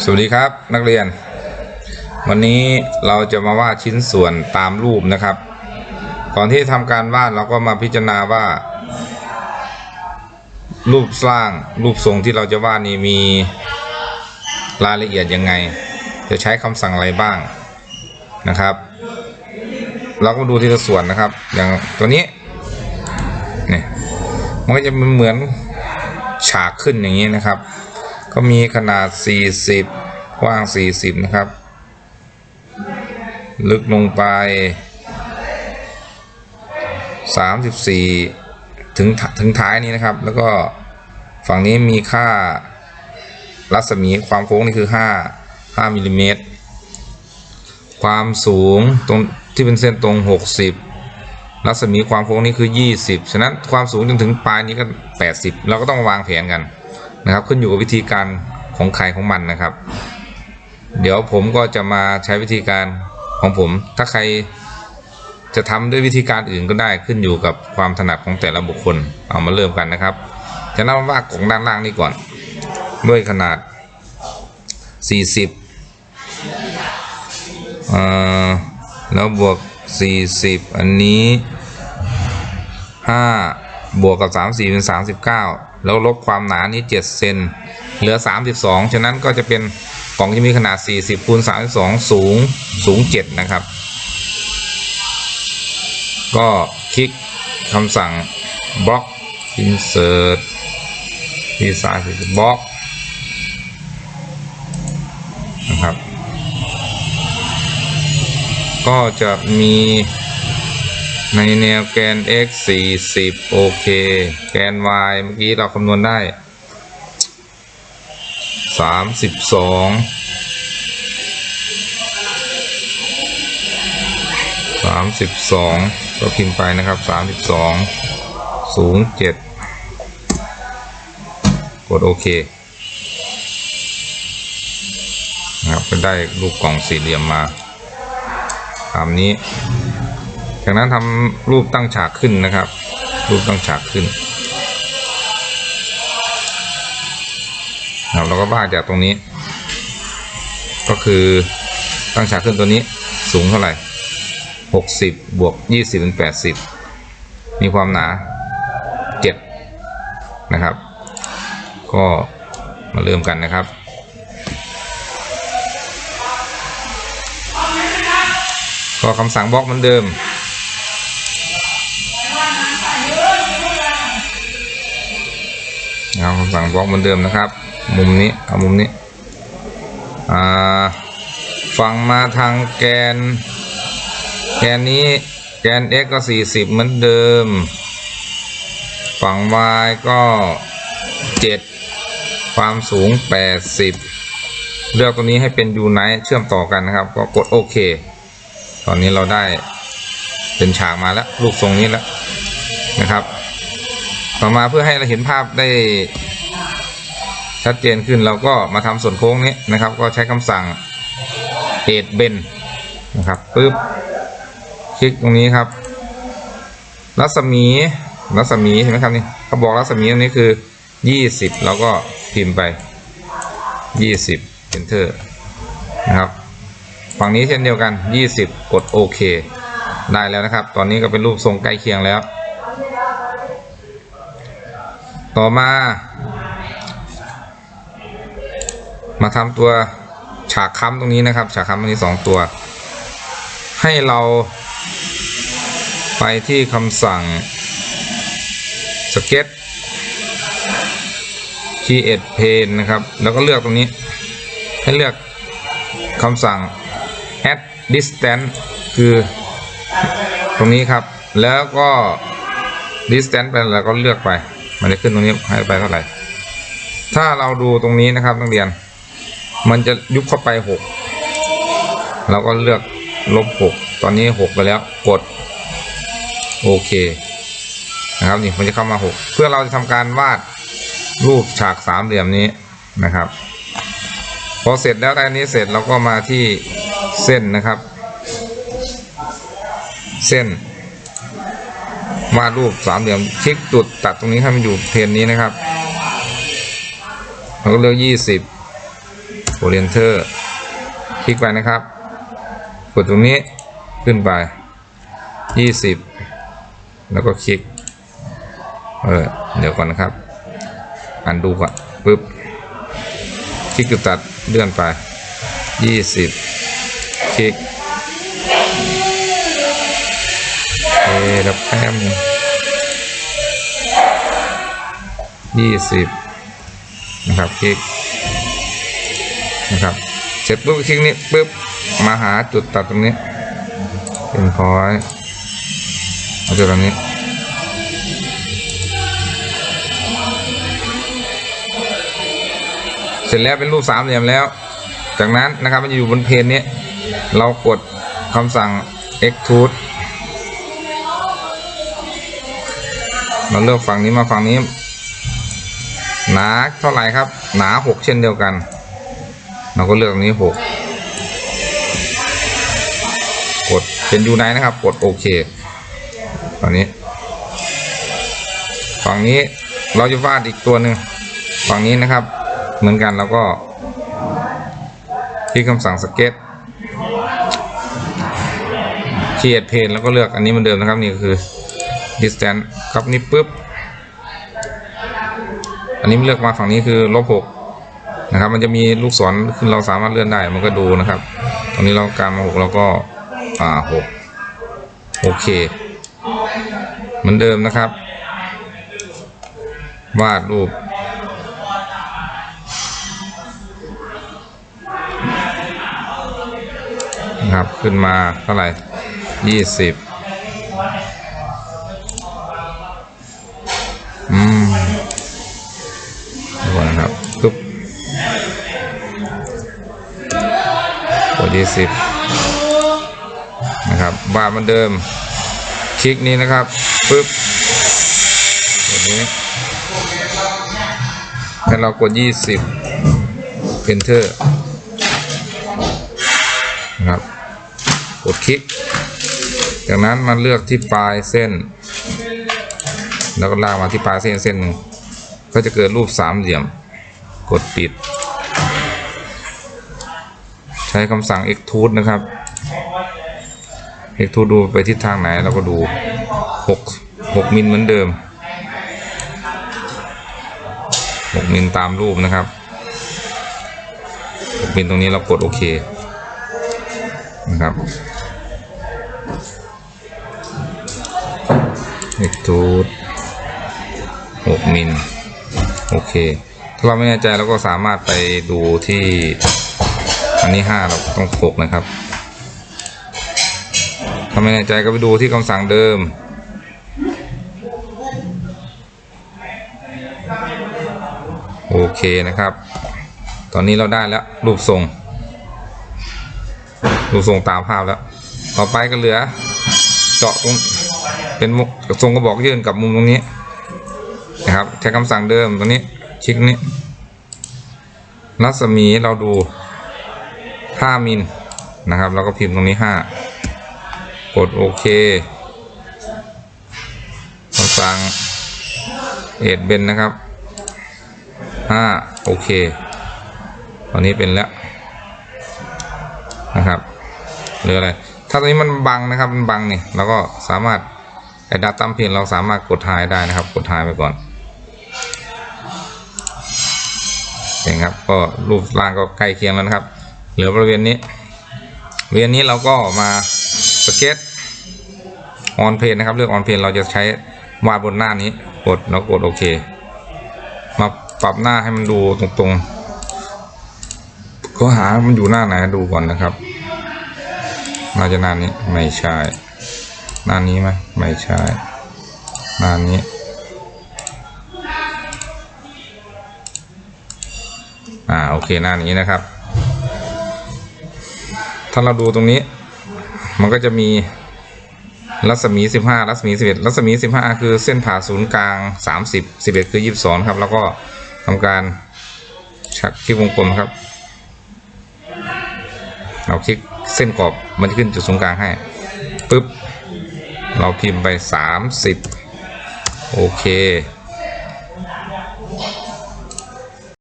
สวัสดีครับนักเรียน วันนี้เราจะมาวาดชิ้นส่วนตามรูปนะครับ ก่อนที่ทำการวาดเราก็มาพิจารณาว่า รูปสร้างรูปทรงที่เราจะวาดนี้มีรายละเอียดยังไง จะใช้คำสั่งอะไรบ้างนะครับ เราก็ดูทีละส่วนนะครับ อย่างตัวนี้นี่มันก็จะเหมือนฉากขึ้นอย่างนี้นะครับ ก็มีขนาด 40 กว้าง 40 นะครับ ลึกลงไป 34 ถึงถึงท้ายนี้นะครับ แล้วก็ฝั่งนี้มีค่ารัศมีความโค้งนี่คือ 5 5มิลลิเมตร ความสูงตรงที่เป็นเส้นตรง 60 รัศมีความโค้งนี่คือ 20 ฉะนั้นความสูงจนถึงปลายนี้ก็ 80 เราก็ต้องวางแผนกัน นะครับขึ้นอยู่กับวิธีการของใครของมันนะครับ เดี๋ยวผมก็จะมาใช้วิธีการของผม ถ้าใครจะทำด้วยวิธีการอื่นก็ได้ขึ้นอยู่กับความถนัดของแต่ละบุคคลเอามาเริ่มกันนะครับจะนำว่ากล่องด้านล่างนี้ก่อน ด้วยขนาด 40เอ่าแล้วบวก 40 อันนี้ 5 บวกกับ 34 เป็น 39 แล้วลบความหนานี้ 7 เซนเหลือ 32 ฉะนั้นก็จะเป็นกล่องที่มีขนาด 40คูณ32 สูงสูง 7 นะครับ ก็คลิกคำสั่งบล็อก insert ที่ซ้ายคือบล็อกนะครับ ก็จะมี ในแนวแกน x 40 โอเค แกน y เมื่อกี้เราคำนวณได้ 32 32 ก็พิมพ์ไปนะครับ 32 สูง 7 กดโอเคนะครับก็ได้รูปกล่องสี่เหลี่ยมมาตามนี้ จากนั้นทำรูปตั้งฉากขึ้นนะครับ รูปตั้งฉากขึ้นครับเราก็วาดจากตรงนี้ ก็คือตั้งฉากขึ้นตัวนี้สูงเท่าไหร่หกสิบบวกยี่สิบเป็นแปดสิบมีความหนาเจ็ดนะครับ ก็มาเริ่มกันนะครับก็คำสั่งบล็อกเหมือนเดิม เอาคำสั่งบล็อกเหมือนเดิมนะครับ มุมนี้เอามุมนี้ฝั่งมาทางแกน แกนนี้แกน x ก็ 40 เหมือนเดิม ฝั่ง y ก็ 7 ความสูง 80 เลือกตัวนี้ให้เป็น unite เชื่อมต่อกันนะครับ ก็กดโอเค ตอนนี้เราได้เป็นฉากมาแล้ว รูปทรงนี้แล้วนะครับ ต่อมาเพื่อให้เราเห็นภาพได้ชัดเจนขึ้นเราก็มาทำส่วนโค้งนี้นะครับ ก็ใช้คำสั่ง add bend นะครับปึ๊บคลิกตรงนี้ครับ รัศมีรัศมีเห็นไหมครับนี่เขาบอกรัศมีตรงนี้คือ 20เราก็พิมพ์ไป 20 enter นะครับ ฝั่งนี้เช่นเดียวกัน 20 กดโอเคได้แล้วนะครับ ตอนนี้ก็เป็นรูปทรงใกล้เคียงแล้ว ต่อมา มาทำตัวฉากค้ำตรงนี้นะครับ ฉากค้ำตรงนี้สองตัว ให้เราไปที่คำสั่ง sketch create pane นะครับ แล้วก็เลือกตรงนี้ ให้เลือกคำสั่ง add distance คือตรงนี้ครับ แล้วก็ distance ไปแล้วก็เลือกไป มันจะขึ้นตรงนี้ให้ไปเท่าไหร่ ถ้าเราดูตรงนี้นะครับนักเรียน มันจะยุบเข้าไปหกเราก็เลือกลบหกตอนนี้หกไปแล้วกดโอเคนะครับนี่มันจะเข้ามาหกเพื่อเราจะทำการวาดรูปฉากสามเหลี่ยมนี้นะครับ พอเสร็จแล้วได้อันนี้เสร็จเราก็มาที่เส้นนะครับ เส้น วาดรูปสามเหลี่ยมคลิกจุดตัดตรงนี้ให้มันอยู่เพนนี้นะครับเราก็เลือกยี่สิบกด enter คลิกไปนะครับ กดตรงนี้ขึ้นไป20แล้วก็คลิก เออ เดี๋ยวก่อนนะครับ อันดูก่อนปึ๊บ คลิกจุดตัดเลื่อนไป20คลิก แล้วแป๊บนึง20นะครับคลิกนะครับเสร็จปุ๊บคลิกนี้ปุ๊บมาหาจุดตัดตรงนี้เป็นพอยเอาจุดตรงนี้เสร็จแล้วเป็นรูปสามเหลี่ยมแล้ว จากนั้นนะครับมันอยู่บนเพนนี้เรากดคำสั่ง extrude เราเลือกฝั่งนี้มาฝั่งนี้ หนาเท่าไหร่ครับ หนาหกเช่นเดียวกัน เราก็เลือกตรงนี้หกกดเป็นยูไนนะครับ กดโอเคตอนนี้ ฝั่งนี้เราจะวาดอีกตัวหนึ่งฝั่งนี้นะครับ เหมือนกันแล้วก็ ที่คำสั่งสเก็ต create pane แล้วก็เลือกอันนี้เหมือนเดิมนะครับนี่ก็คือ distance ครับนี่ปุ๊บ อันนี้เลือกมาฝั่งนี้คือลบหกนะครับ มันจะมีลูกศรขึ้นเราสามารถเลื่อนได้ มันก็ดูนะครับ ตรงนี้เราการมาหกเราก็อ่าหกโอเค เหมือนเดิมนะครับ วาดรูปนะครับ ขึ้นมาเท่าไหร่ยี่สิบ ดยี่สิบนะครับบาทเหมือนเดิม คลิกนี้นะครับปุ๊บกดนี้แล้เรากดยี่สิบ enter นะครับกดคลิก จากนั้นมาเลือกที่ปลายเส้น แล้วก็ลากมาที่ปลายเส้นเส้นหนึ่งก็จะเกิดรูปสามเหลี่ยม กดปิด ใช้คำสั่ง extrude นะครับ extrude ดูไปทิศทางไหนเราก็ดู 6 6มิลเหมือนเดิม 6มิลตามรูปนะครับ 6มิลตรงนี้เรากดโอเคนะครับ extrude 6มิลโอเค ถ้าเราไม่แน่ใจเราก็สามารถไปดูที่ อันนี้5เราต้อง6นะครับถ้าไม่แน่ใจก็ไปดูที่คำสั่งเดิม โอเคนะครับ ตอนนี้เราได้แล้วรูปทรง รูปทรงตามภาพแล้ว ต่อไปก็เหลือ เจาะตรงเป็นมุกทรงกระบอกยื่นกับมุมตรงนี้นะครับใช้คำสั่งเดิมตรงนี้คลิกนี้รัศมีเราดู 5มิลนะครับ แล้วก็พิมพ์ตรงนี้ 5 กดโอเคคำสั่งเอ็ดเบนนะครับ 5 โอเค ตอนนี้เป็นแล้วนะครับหรืออะไร ถ้าตรงนี้มันบังนะครับ มันบังนี่เราก็สามารถไอ้ดัตตัมเพนเราสามารถกดหายได้นะครับ กดหายไปก่อนเองครับ ก็รูปร่างก็ใกล้เคียงแล้วนะครับ เหลือบริเวณนี้บริเวณนี้เราก็มาสเก็ตออนเพนนะครับ เลือกออนเพนเราจะใช้วาดบนหน้านี้กดแล้วกดโอเค มาปรับหน้าให้มันดูตรงๆ ก็หามันอยู่หน้าไหนดูก่อนนะครับน่าจะหน้านี้ไม่ใช่หน้านี้ไหมไม่ใช่หน้านี้อ่าโอเคหน้านี้นะครับ ถ้าเราดูตรงนี้ มันก็จะมีรัศมี 15 รัศมี 11 รัศมี 15 คือเส้นผ่าศูนย์กลาง 30 11 คือ 22 ครับ แล้วก็ทำการชักคลิกวงกลมครับ เราคลิกเส้นกรอบมันจะขึ้นจุดศูนย์กลางให้ปุ๊บ เราพิมพ์ไป 30 โอเค